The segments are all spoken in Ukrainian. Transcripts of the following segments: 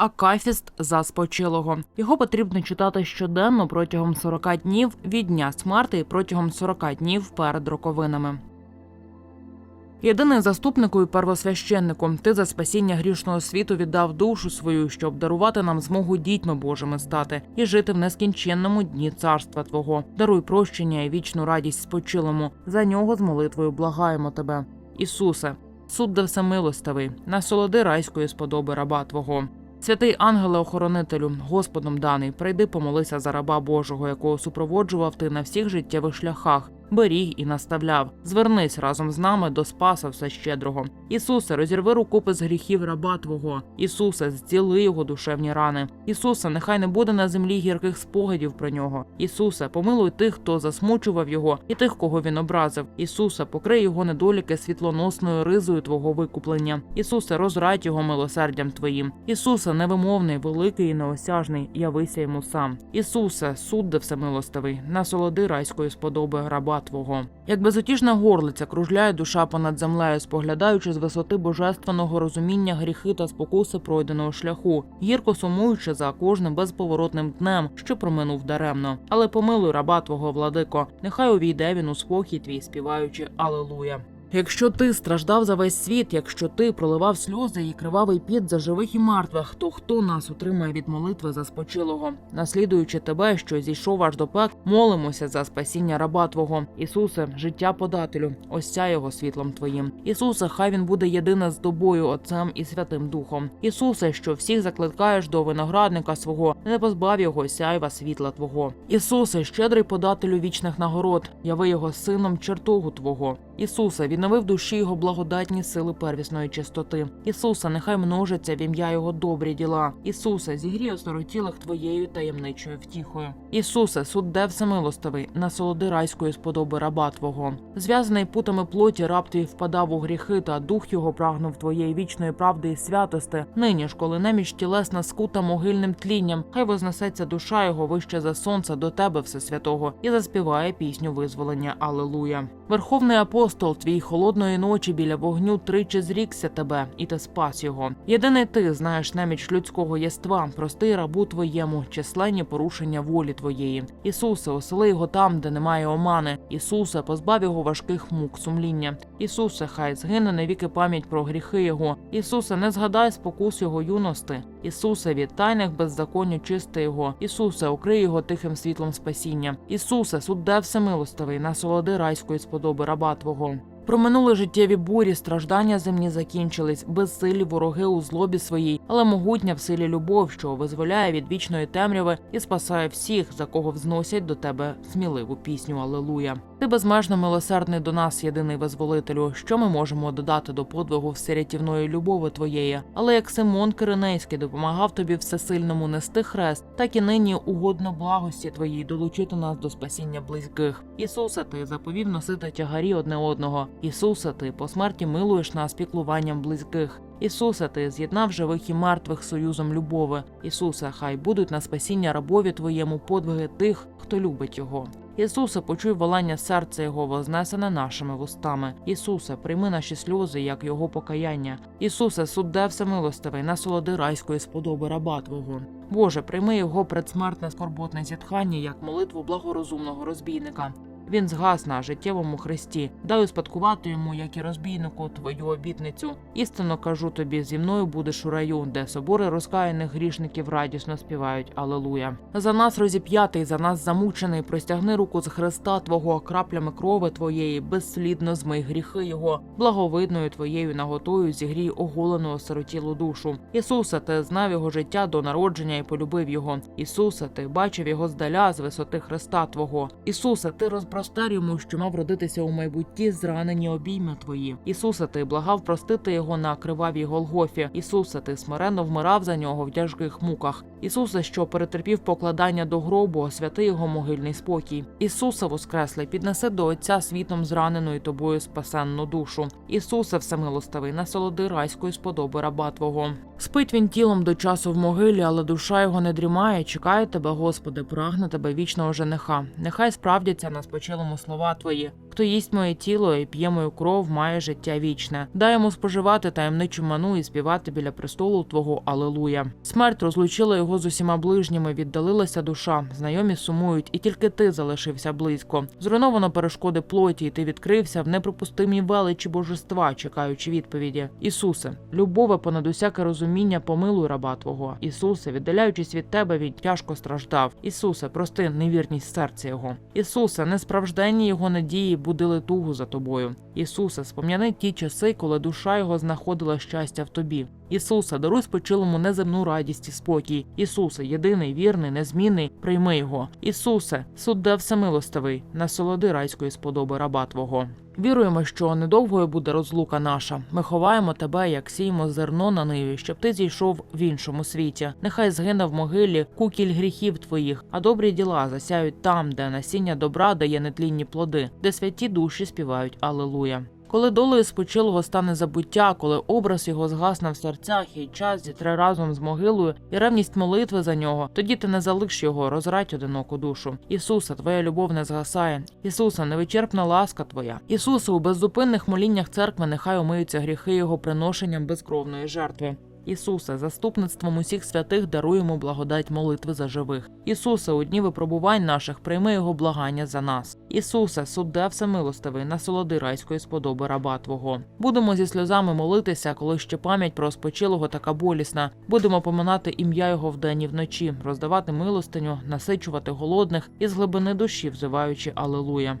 Акафіст за спочилого. Його потрібно читати щоденно протягом 40 днів від дня смерти і протягом 40 днів перед роковинами. Єдиний заступнику і первосвященнику, ти за спасіння грішного світу віддав душу свою, щоб дарувати нам змогу дітьми Божими стати і жити в нескінченному дні царства Твого. Даруй прощення і вічну радість спочилому. За нього з молитвою благаємо тебе. Ісусе, суд да всемилостивий, насолоди райської сподоби раба Твого. Святий ангеле-охоронителю, Господом даний, прийди помолися за раба Божого, якого супроводжував ти на всіх життєвих шляхах, беріг і наставляв. Звернись разом з нами до Спаса Всещедрого. Ісусе, розірви рукопи з гріхів раба Твого. Ісусе, зціли його душевні рани. Ісусе, нехай не буде на землі гірких спогадів про нього. Ісусе, помилуй тих, хто засмучував його, і тих, кого він образив. Ісусе, покрий його недоліки світлоносною ризою Твого викуплення. Ісусе, розрадь його милосердям Твоїм. Ісусе, невимовний, великий і неосяжний, явися йому сам. Ісусе, судде всемилостивий, насолоди райської сподоби раба Твого. Як безутішна горлиця кружляє душа понад землею, споглядаючи з висоти божественного розуміння гріхи та спокуси пройденого шляху, гірко сумуючи за кожним безповоротним днем, що проминув даремно. Але помилуй раба Твого, владико, нехай увійде він у спокій твій, співаючи Алелуя. Якщо ти страждав за весь світ, якщо ти проливав сльози і кривавий піт за живих і мертвих, то хто нас утримає від молитви за спочилого? Наслідуючи тебе, що зійшов аж до пек, молимося за спасіння раба Твого. Ісусе, життя подателю, осяй його світлом Твоїм. Ісусе, хай він буде єдине з тобою, Отцем і Святим Духом. Ісусе, що всіх закликаєш до виноградника свого, не позбав його сяйва світла Твого. Ісусе, щедрий подателю вічних нагород, яви його сином чертогу Твого. Ісусе, віднови в душі його благодатні сили первісної чистоти. Ісусе, нехай множиться в ім'я його добрі діла. Ісусе, зігрій осиротілих твоєю таємничою втіхою. Ісусе, судде всемилостивий, насолоди райської сподоби раба Твого. Зв'язаний путами плоті, раб твій впадав у гріхи, та дух його прагнув твоєї вічної правди і святости. Нині ж, коли неміч тілесна скута могильним тлінням, хай вознесеться душа його вище за сонце до тебе, Всесвятого, і заспіває пісню визволення. Алелуя. Верховний апостол, твій холодної ночі біля вогню тричі зрікся тебе, і ти спас його. Єдиний ти знаєш неміч людського єства, простий рабу твоєму, численні порушення волі твоєї. Ісусе, осели його там, де немає омани. Ісусе, позбав його важких мук сумління. Ісусе, хай згине навіки пам'ять про гріхи його. Ісусе, не згадай спокус його юності. Ісусе, від тайних беззаконня чисти його. Ісусе, укрий його тихим світлом спасіння. Ісусе, судде всемилостивий, насолоди райської сподоби раба Твого. Проминули життєві бурі, страждання земні закінчились, безсилі вороги у злобі своїй, але могутня в силі любов, що визволяє від вічної темряви і спасає всіх, за кого взносять до тебе сміливу пісню Алелуя. Ти безмежно милосердний до нас, єдиний визволителю. Що ми можемо додати до подвигу всерятівної любови твоєї? Але як Симон Киринейський допомагав тобі всесильному нести хрест, так і нині угодно благості твоїй долучити нас до спасіння близьких. Ісусе, ти заповів носити тягарі одне одного. Ісусе, ти по смерті милуєш нас піклуванням близьких. Ісусе, ти з'єднав живих і мертвих союзом любови. Ісусе, хай будуть на спасіння рабові твоєму подвиги тих, хто любить його. Ісусе, почуй волання серця Його, вознесене нашими вустами. Ісусе, прийми наші сльози, як Його покаяння. Ісусе, судде всемилостивий, насолоди райської сподоби раба Твого. Боже, прийми його предсмертне скорботне зітхання, як молитву благорозумного розбійника. Він згас на життєвому хресті. Дай успадкувати йому, як і розбійнику, твою обітницю. Істинно кажу тобі, зі мною будеш у раю, де собори розкаяних грішників радісно співають Алелуя. За нас розіп'ятий, за нас замучений, простягни руку з хреста Твого краплями крови Твоєї, безслідно змий гріхи Його, благовидною Твоєю наготою зігрій оголену осиротілу душу. Ісусе, ти знав його життя до народження і полюбив його. Ісусе, ти бачив його здаля з висоти хреста Твого. Ісусе, ти розпростер йому, що мав родитися у майбутті, зранені обійми твої. Ісусе, ти благав простити його на кривавій Голгофі. Ісусе, ти смиренно вмирав за нього в тяжких муках. Ісусе, що перетерпів покладання до гробу, освяти його могильний спокій. Ісусе, воскреслий, піднеси до Отця світом зраненої тобою спасенну душу. Ісусе, всемилостивий, насолоди райської сподоби раба Твого. Спить він тілом до часу в могилі, але душа його не дрімає. Чекає тебе, Господи, прагне тебе вічного жениха. Нехай справдяться на спочилому слова твої. Хто їсть моє тіло і п'є мою кров, має життя вічне. Дай йому споживати таємничу ману і співати біля престолу Твого Алелуя. Смерть розлучила його з усіма ближніми, віддалилася душа. Знайомі сумують, і тільки ти залишився близько. Зруйновано перешкоди плоті, і ти відкрився в неприпустимій величі божества, чекаючи відповіді. Ісусе, любове понад усяке розуміння, помилуй раба Твого. Ісусе, віддаляючись від тебе, він тяжко страждав. Ісусе, прости невірність серця його. Ісусе, несправжденні його надії будили тугу за тобою. Ісусе, спом'яни ті часи, коли душа його знаходила щастя в тобі. Ісусе, даруй спочилому неземну радість і спокій. Ісусе, єдиний, вірний, незмінний, прийми його. Ісусе, судде всемилостивий, насолоди райської сподоби раба Твого. Віруємо, що недовгою буде розлука наша. Ми ховаємо тебе, як сіємо зерно на ниві, щоб ти зійшов в іншому світі. Нехай згине в могилі кукіль гріхів твоїх, а добрі діла засяють там, де насіння добра дає нетлінні плоди, де святі душі співають Алелуя. Коли долею спочилого стане забуття, коли образ його згасне в серцях і час зітре разом з могилою і ревність молитви за нього, тоді ти не залиш його, розрать одиноку душу. Ісуса, твоя любов не згасає. Ісуса, невичерпна ласка твоя. Ісуса, у беззупинних моліннях церкви нехай омиються гріхи його приношенням безкровної жертви. Ісусе, заступництвом усіх святих даруємо благодать молитви за живих. Ісусе, у дні випробувань наших прийми його благання за нас. Ісусе, судде всемилостивий, насолоди райської сподоби раба Твого. Будемо зі сльозами молитися, коли ще пам'ять про спочилого така болісна. Будемо поминати ім'я його вдень і вночі, роздавати милостиню, насичувати голодних і з глибини душі взиваючи Алелуя.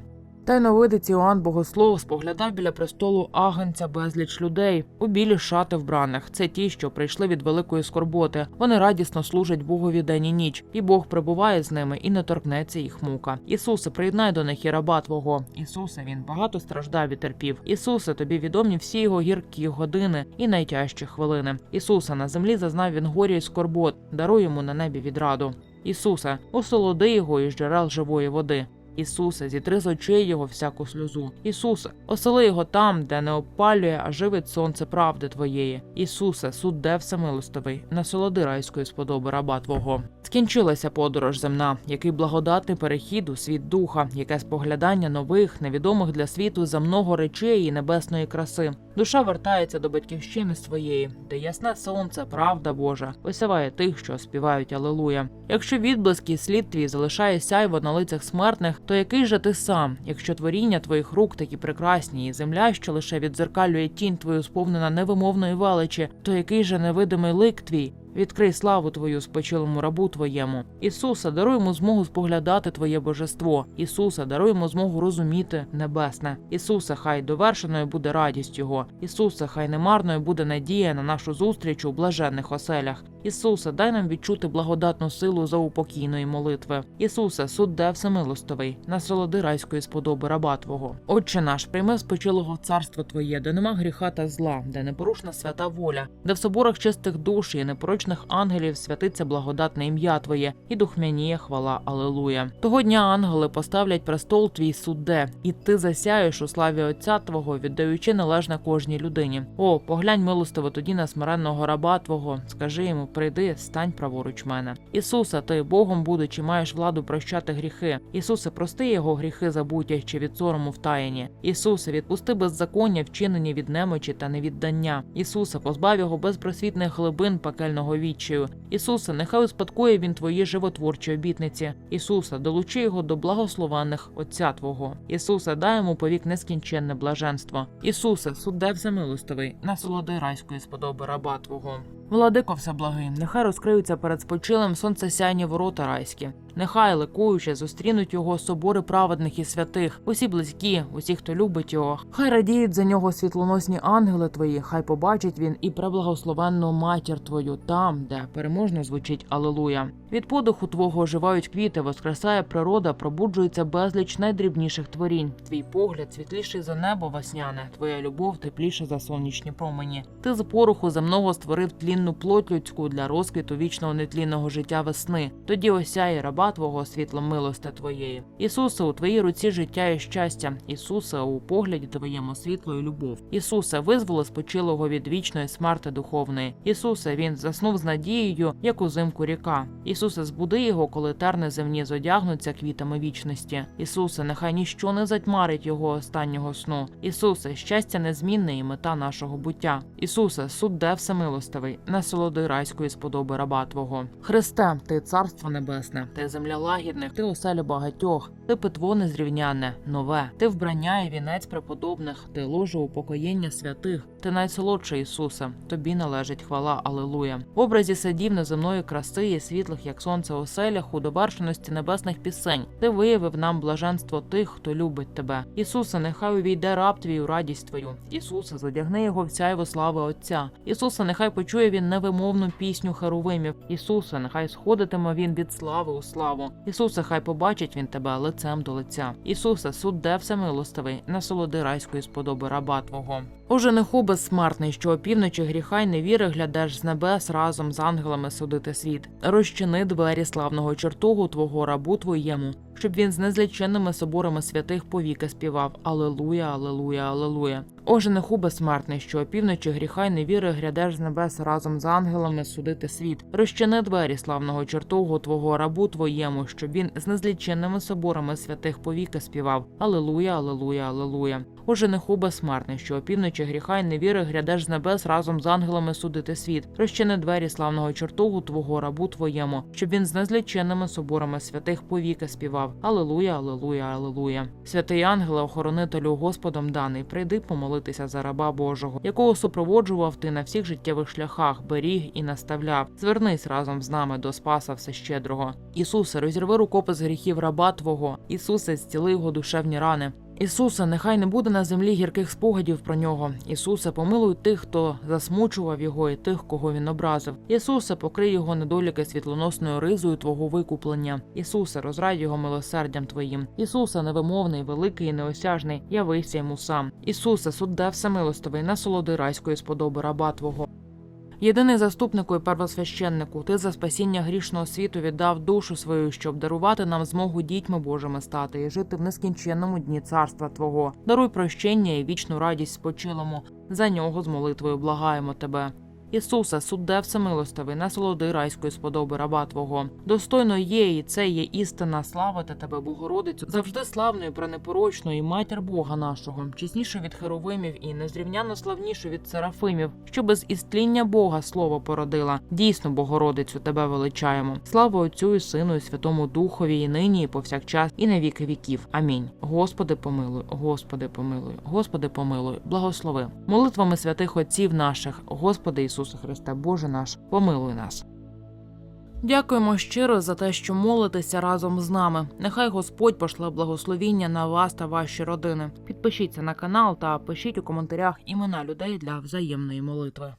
Тайновидець Іоанн Богослов споглядав біля престолу агенця безліч людей у білі шати вбраних. Це ті, що прийшли від великої скорботи. Вони радісно служать Богові день і ніч, і Бог прибуває з ними і не торкнеться їх мука. Ісусе, приєднай до них і раба Твого. Ісусе, він багато страждав і терпів. Ісусе, тобі відомі всі його гіркі години і найтяжчі хвилини. Ісусе, на землі зазнав він горі й скорбот. Даруй йому на небі відраду. Ісусе, осолоди його із джерел живої води. Ісусе, зітри з очей його всяку сльозу. Ісусе, осели його там, де не опалює, а живить сонце правди твоєї. Ісусе, судде всемилостивий, насолоди райської сподоби раба Твого. Скінчилася подорож земна, який благодатний перехід у світ духа, яке споглядання нових, невідомих для світу замного речей і небесної краси. Душа вертається до батьківщини своєї, де ясне сонце, правда Божа, осяває тих, що співають Алелуя. Якщо відблиски слід твій залишає сяйво на лицях смертних, то який же ти сам, якщо творіння твоїх рук такі прекрасні, і земля, що лише відзеркалює тінь твою, сповнена невимовної величі, то який же невидимий лик твій? Відкрий славу твою спочилому рабу твоєму. Ісуса, даруй змогу споглядати Твоє божество. Ісуса, даруй змогу розуміти небесне. Ісуса, хай довершеною буде радість Його. Ісуса, хай немарною буде надія на нашу зустріч у блаженних оселях. Ісусе, дай нам відчути благодатну силу за упокійної молитви. Ісусе, судде всемилостивий, насолоди райської сподоби раба Твого. Отче наш, прийми спочилого царство Твоє, де нема гріха та зла, де непорушна свята воля, де в соборах чистих душ і непорочних ангелів святиться благодатне ім'я Твоє, і духмяніє хвала Алелуя. Того дня ангели поставлять престол Твій судде, і ти засяєш у славі Отця Твого, віддаючи належне кожній людині. О, поглянь милостиво тоді на смиренного раба Твого, скажи йому прийди, стань праворуч мене. Ісусе, ти Богом будучи, маєш владу прощати гріхи. Ісусе, прости його гріхи забуття чи від сорому втаєні. Ісусе, відпусти беззаконня, вчинені від немочі та невіддання. Ісусе, позбав його безпросвітних глибин пекельного відчаю. Ісусе, нехай успадкує він твої животворчі обітниці. Ісусе, долучи його до благословенних Отця Твого. Ісусе, дай йому повік нескінченне блаженство. Ісусе, суддев замилостивий, насолоди райської сподоби раба Твого. Владико всеблагий, нехай розкриються перед спочилим сонцесяйні ворота райські. Нехай ликуючи зустрінуть його собори праведних і святих, усі близькі, усі, хто любить його. Хай радіють за нього світлоносні ангели твої, хай побачить він і преблагословенну матір твою там, де переможно звучить Алелуя. Від подиху твого оживають квіти, воскресає природа, пробуджується безліч найдрібніших творінь. Твій погляд світліший за небо весняне, твоя любов тепліша за сонячні промені. Ти з пороху земного створив тлінну плоть людську для розквіту вічного нетлінного життя весни. Тоді осяє раба Твого світлом милости Твоєї. Ісусе, у Твоїй руці життя і щастя. Ісусе, у погляді Твоєму світло і любов. Ісусе, визволи спочилого від вічної смерти духовної. Ісусе, він заснув з надією, як узимку ріка. Збуди його, коли терни земні зодягнуться квітами вічності. Ісусе, нехай ніщо не затьмарить його останнього сну. Ісусе, щастя незмінне і мета нашого буття. Ісусе, судде всемилостивий, насолоди райської сподоби раба Твого. Христе, ти царство небесне, ти земля лагідних, ти оселя багатьох, ти питво незрівняне, нове, ти вбрання і вінець преподобних, ти ложе упокоєння святих, ти найсолодший Ісусе, тобі належить хвала, Алелуя. В образі садів неземної краси і світлих, як сонце оселях, у довершеності небесних пісень, ти виявив нам блаженство тих, хто любить тебе. Ісусе, нехай увійде раб твій у радість твою. Ісусе, задягни його в сяйво слави Отця. Ісусе, нехай почує він невимовну пісню херувимів. Ісусе, нехай сходитиме він від слави у славу. Ісусе, хай побачить він тебе лицем до лиця. Ісусе, судде всемилостивий, насолоди райської сподоби раба Твого. О жениху безсмертний, що опівночі гріха й невіри глядеш з небес разом з ангелами судити світ. Розчини двері славного чертогу твого рабу твоєму, щоб він з незліченними соборами святих повіки співав Алелуя, Алелуя, Алелуя. О жениху безсмертний, що опівночі гріха й невіри глядеш з небес разом з ангелами судити світ. Розчини двері славного чертогу твого рабу твоєму, щоб він з незліченними соборами святих повіки співав Алелуя, Алелуя, Алелуя. О жениху безсмертний, що опівночі гріха й невіри глядеш з небес разом з ангелами судити світ. Розчини двері славного чертогу твого рабу твоєму, щоб він з незліченними соборами святих повіки співав Алелуя, Алелуя, Алелуя. Святий ангеле, охоронителю Господом даний, прийди помолитися за раба Божого, якого супроводжував ти на всіх життєвих шляхах, беріг і наставляв. Звернись разом з нами до Спаса Всещедрого. Ісусе, розірви рукопис гріхів раба Твого. Ісусе, зціли його душевні рани. Ісусе, нехай не буде на землі гірких спогадів про нього. Ісусе, помилуй тих, хто засмучував його, і тих, кого він образив. Ісусе, покрий його недоліки світлоносною ризою Твого викуплення. Ісусе, розрадь його милосердям Твоїм. Ісусе, невимовний, великий і неосяжний, явися йому сам. Ісусе, судде всемилостивий, насолоди райської сподоби раба Твого. Єдиний заступнику і первосвященнику, ти за спасіння грішного світу віддав душу свою, щоб дарувати нам змогу дітьми Божими стати і жити в нескінченному дні царства Твого. Даруй прощення і вічну радість спочилому. За нього з молитвою благаємо тебе. Ісусе, судде всемилостивий, насолоди райської сподоби раба Твого. Достойно є, і це є істина, славити тебе, Богородицю, завжди славною, пренепорочною, матір Бога нашого, чесніше від херовимів і незрівняно славніше від серафимів, що без істління Бога слово породила. Дійсно, Богородицю, тебе величаємо. Слава Отцю і Сину, і Святому Духові, і нині, і повсякчас, і на віки віків. Амінь. Господи, помилуй, Господи, помилуй, Господи, помилуй, благослови. Молитвами святих отців наших, Господи Ісусе Христе, Боже наш, помилуй нас. Дякуємо щиро за те, що молитеся разом з нами. Нехай Господь пошле благословіння на вас та ваші родини. Підпишіться на канал та пишіть у коментарях імена людей для взаємної молитви.